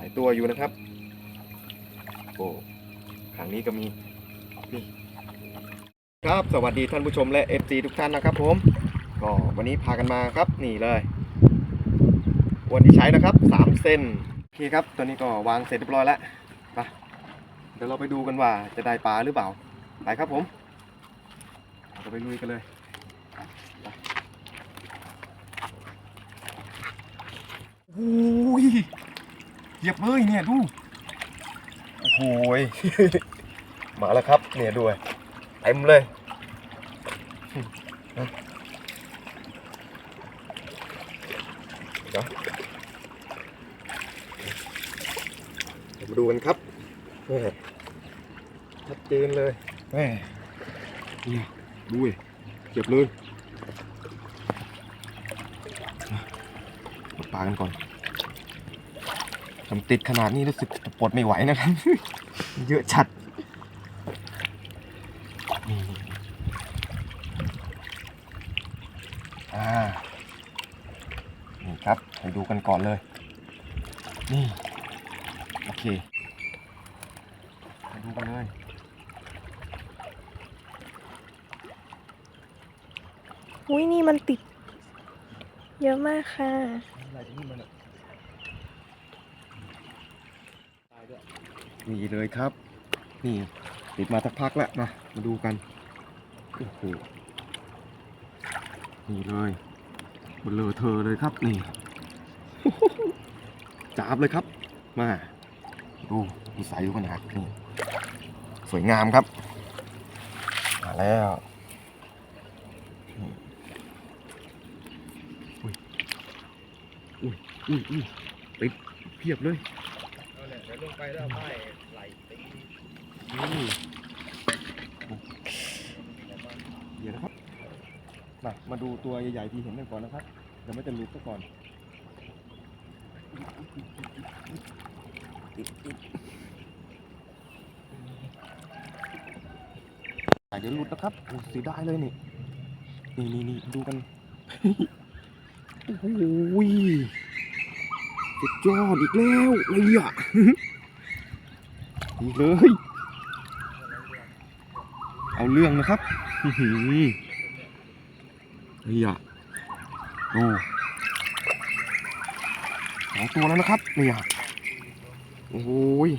ลายตัวอยู่นะครับโอ้ครั้งนี้ก็มีนี่ครับสวัสดีท่านผู้ชมและ FC ทุกท่านนะครับผมก็วันนี้พากันมาครับนี่เลยวันที่ใช้นะครับ3เซนโอเคครับตอนนี้ก็วางเสร็จเรียบร้อยแล้วไปเดี๋ยวเราไปดูกันว่าจะได้ปลาหรือเปล่าไปครับผมเราจะไปลุยกันเลยโอ้ย เหยียบเลยเนี่ยดู โอ้โหย มาแล้วครับ เนี่ยด้วยเต็มเลย เดี๋ยวเดี๋ยวมาดูกันครับแม่ชัดเจนเลยแม่เนี่ยดูดิเก็บเลยหมดปลากันก่อน ทำติดขนาดนี้รู้สึกจะปลดไม่ไหวนะครับ เยอะชัดนี่อ่านี่ครับไปดูกันก่อนเลย นี่ โอเคไปดูกันเลยอุ้ยนี่มันติด เยอะมากค่ะอะไรที่นี่มันอะ นี่เลยครับ นี่ติดมาสักพักแล้วมามาดูกันโอ้โหนี่เลยบนเลอเธอเลยครับนี่จับเลยครับ มาดูดูสายดูขนาดนี่สวยงามครับ มาแล้วอุ้ยอุ้ยอุ้ยอุ้ยติดเพียบเลย ลงไปแล้วไม้ไหลตีนี่เดี๋ยวนะครับมามาดูตัวใหญ่ๆที่เห็นกันก่อนนะครับเดี๋ยวไมันจะหลุดซะก่อนเดี๋ยวหลุดนะครับโอ้เสียดายเลยนี่นี่นี่นี่ดูกัน โอ้โห สุดยอดอีกแล้วเลยอะอีกเลย เอาเรื่องนะครับอื้อหือนี่อะโอ้สองตัวแล้วนะครับนี่อะโอ้ย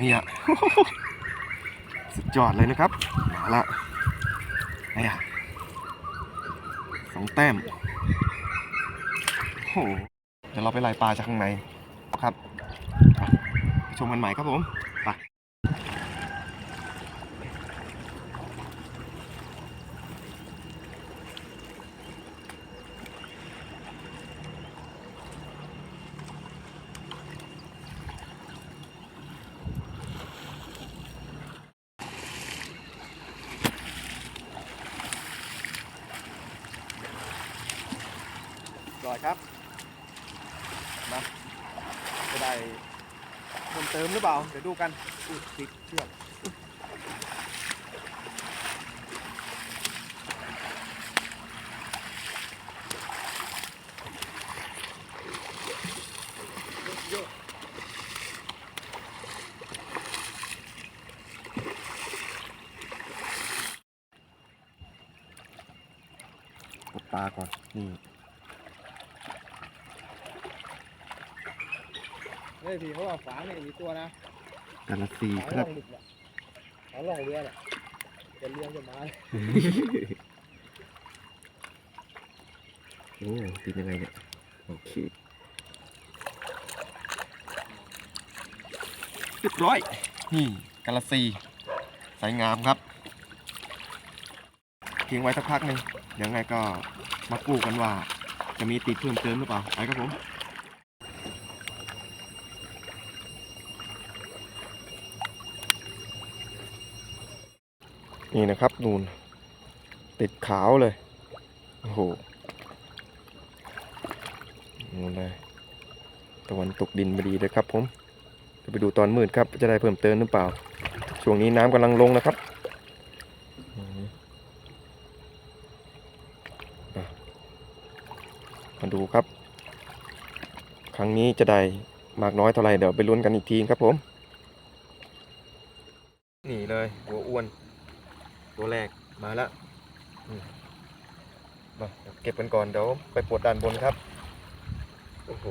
นี่อะสุดยอดเลยนะครับ มาละนี่อะสองแต้ม เดี๋ยวเราไปไล่ปลาจากข้างในครับไปชมกันใหม่ครับผมไปก่อนครับมาจะได้ เพิ่มเติมหรือเปล่า เดี๋ยวดูกันอุดติดเชือกกดปลาก่อน นี่ เฮ้ยพี่เขาบอกฝาเนี่ยมีตัวนะกันละสี่ฝาคล่รัอบ งหลุดแหละฝาล่องเรือแหละจะเรือจะมาโอ้ติดยังไงเนี่ย โอเคเรียบร้อย นี่กาลสีสายงามครับทิ้งไว้สักพักหนึ่งเดี๋ยวไงก็มากู้กันว่า จะมีติดเพิ่มเติมหรือเปล่า ไปครับผม นี่นะครับนูนติดขาวเลย โอ้โหนูนเลยตะวันตกดินพอดีเลยครับผมจะไปดูตอนมืดครับ จะได้เพิ่มเติมหรือเปล่า ช่วงนี้น้ำกำลังลงนะครับมาดูครับ ครั้งนี้จะได้มากน้อยเท่าไหร่เดี๋ยวไปลุ้นกันอีกทีครับผม นี่เลยหัวอ้วน ตัวแรกมาแล้วมาเก็บกันก่อนเดี๋ยวไปปวดด้านบนครับโอ้โห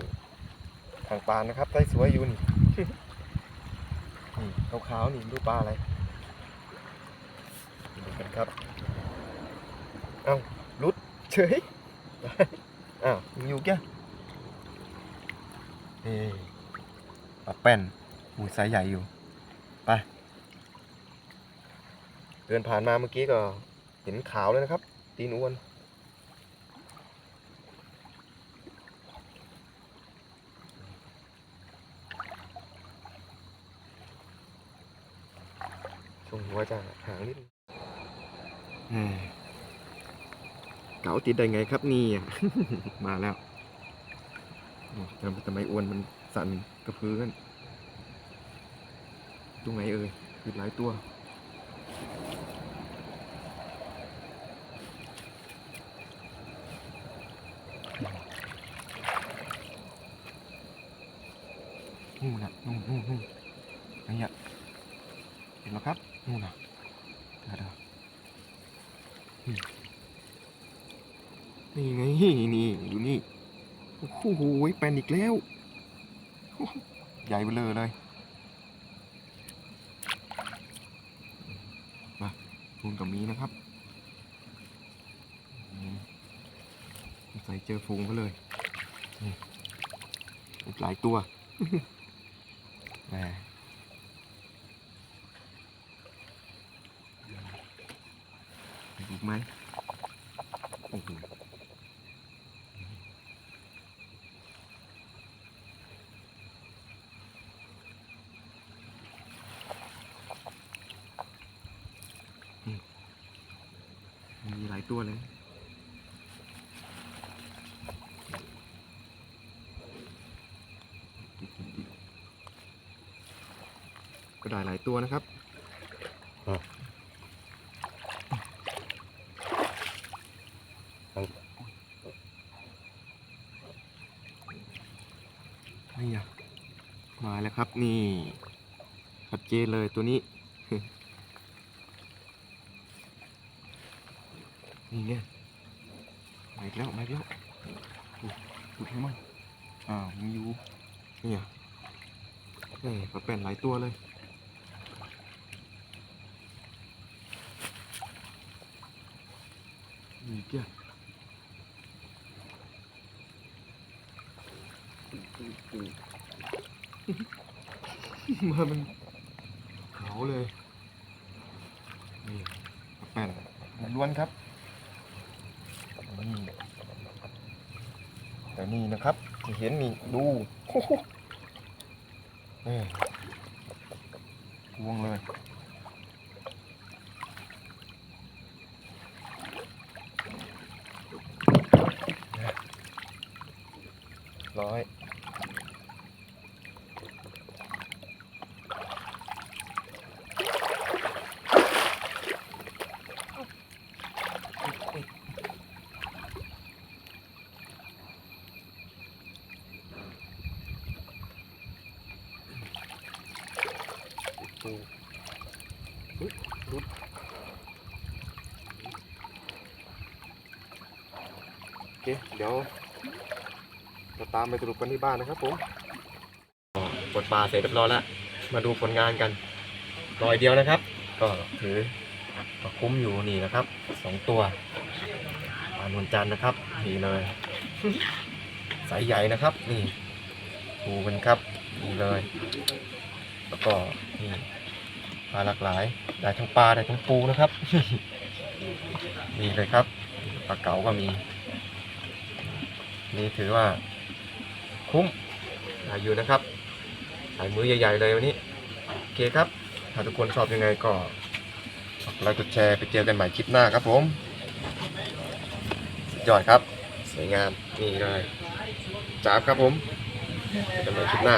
ทางปลานะครับได้สวยอยู่นี่นี่ขาวๆนี่ดูปลาอะไรดูกันครับเอ้ารุดเฉยอ้าวอยู่แก่ปลาแป้นหูไซส์ใหญ่อยู่ ไป เดินผ่านมาเมื่อกี้ก็เห็นขาวเลยนะครับ ตีนอ้วน ช่วงหัวจะหางนิดนึงเก๋าติดได้ไงครับนี่อะมาแล้วทำไมทำไมอ้วนมันสั่นกระพือกันตรงไหนเอ่ยติดหลายตัว นู่นน่ะนู่นนู่นนู่นไอ้เนี่ยเห็นแล้วครับนู่นน่ะเดี๋ยวเดี๋ยวนี่ไงนี่ดูนี่โอ้โหแปลนอีกแล้ว ใหญ่เบลอเลยมานู่นกับมีนะครับใส่เจอฟูงเขาเลย หลายตัว แหมถูกไหมโอ้โหมีหลายตัวเลย ได้หลายตัวนะครับอะเอานี่อะมาแล้วครับนี่ชัดเจนเลยตัวนี้ นี่ไงมาอีกแล้วมาอีกแล้วอุ๊ยดูให้มันอ้าวมีอยู่เนี่ยนี่ปลาแป้นหลายตัวเลยีเกี้ยมามันเขาเลย นี่แป้นล้วนครับนี่แต่นี่นะครับที่เห็นนี่ดูโอ้โหนี่พวงเลย ร้อยโอ้อุ๊ยรุดโอเคเดี๋ยว เราตามไปสรุปกันที่บ้านนะครับผมกดปลาเสร็จเรียบร้อยแล้ว มาดูผลงานกันรอยเดียวนะครับ ก็ถือก็คุ้มอยู่นี่นะครับสองตัวปลานวลจันนะครับนี่เลยสายใหญ่นะครับนี่ดูกันครับนี่เลย แล้วก็นี่ปลาหลากหลายได้ทั้งปลาได้ทั้งปูนะครับนี่เลยครับปลาเก๋าก็มี นี่ถือว่า คุ้มอยู่นะครับหายมือใหญ่ ๆ เลยวันนี้โอเคครับถ้าทุกคนชอบยังไงก็ฝากไลค์กดแชร์ไปเจอกันใหม่คลิปหน้าครับผมยอดครับ สวยงามนี่เลยจ้าบครับผมเจอกันใหม่คลิปหน้า